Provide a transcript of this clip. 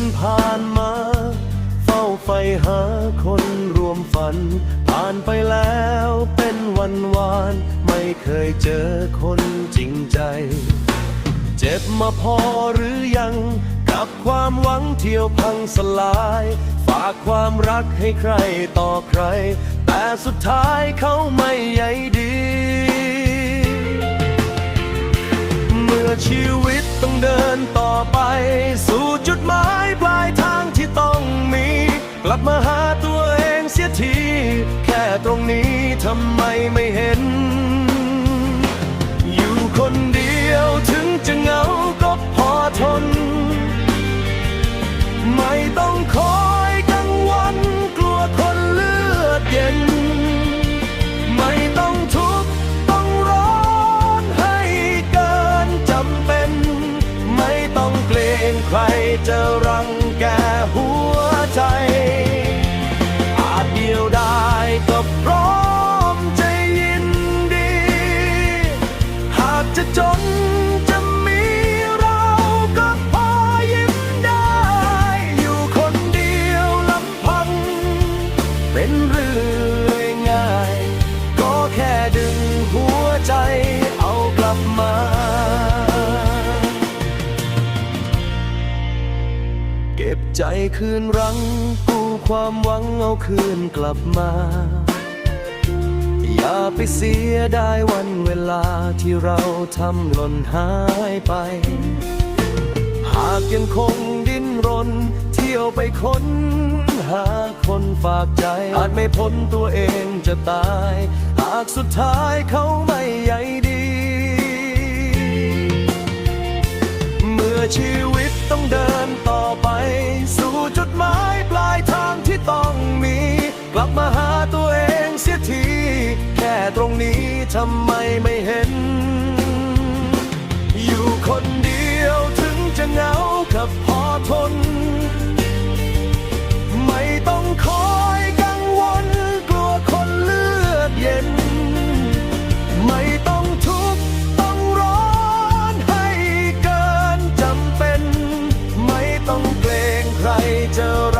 นผ่านมา เฝ้าไฟหาคนรวมฝัน ผ่านไปแล้วเป็นวันวาน ไม่เคยเจอคนจริงใจ เจ็บมาพอหรือยัง กับความหวังเที่ยวพังสลาย ฝากความรักให้ใครต่อใคร แต่สุดท้ายเขาไม่ใยดีเมื่อชีวิตต้องเดินต่อไป สู่จุด ลับมาหาตัวเองเสียที แค่ตรงนี้ทำไมไม่เห็น อยู่คนเดียวถึงจะเหงาก็พอทน ไม่ต้องคอยกังวลกลัวคนเลือดเย็น ไม่ต้องทุกข์ต้องร้อนให้เกินจำเป็น ไม่ต้องเกรงใครจะรังแกหัวใจ องง่าย ก็แค่ดึงหัวใจเอากลับมา เก็บใจคืนรั้งกู้ความหวังเอาคืนกลับมา อย่าไปเสียได้วันเวลาที่เราทำหล่นหายไป หากยังคงดิ้นรน เที่ยวไปค้นหา ฝากใจ อาจไม่พ้นตัวเองจะตาย หากสุดท้ายเขาไม่ใยดี เมื่อชีวิตต้องเดินต่อไป สู่จุดหมายปลายทางที่ต้องมี กลับมาหาตัวเองเสียที แค่ตรงนี้ทำไมไม่เห็น อยู่คนเดียวถึงจะเหงากับพอทน ใค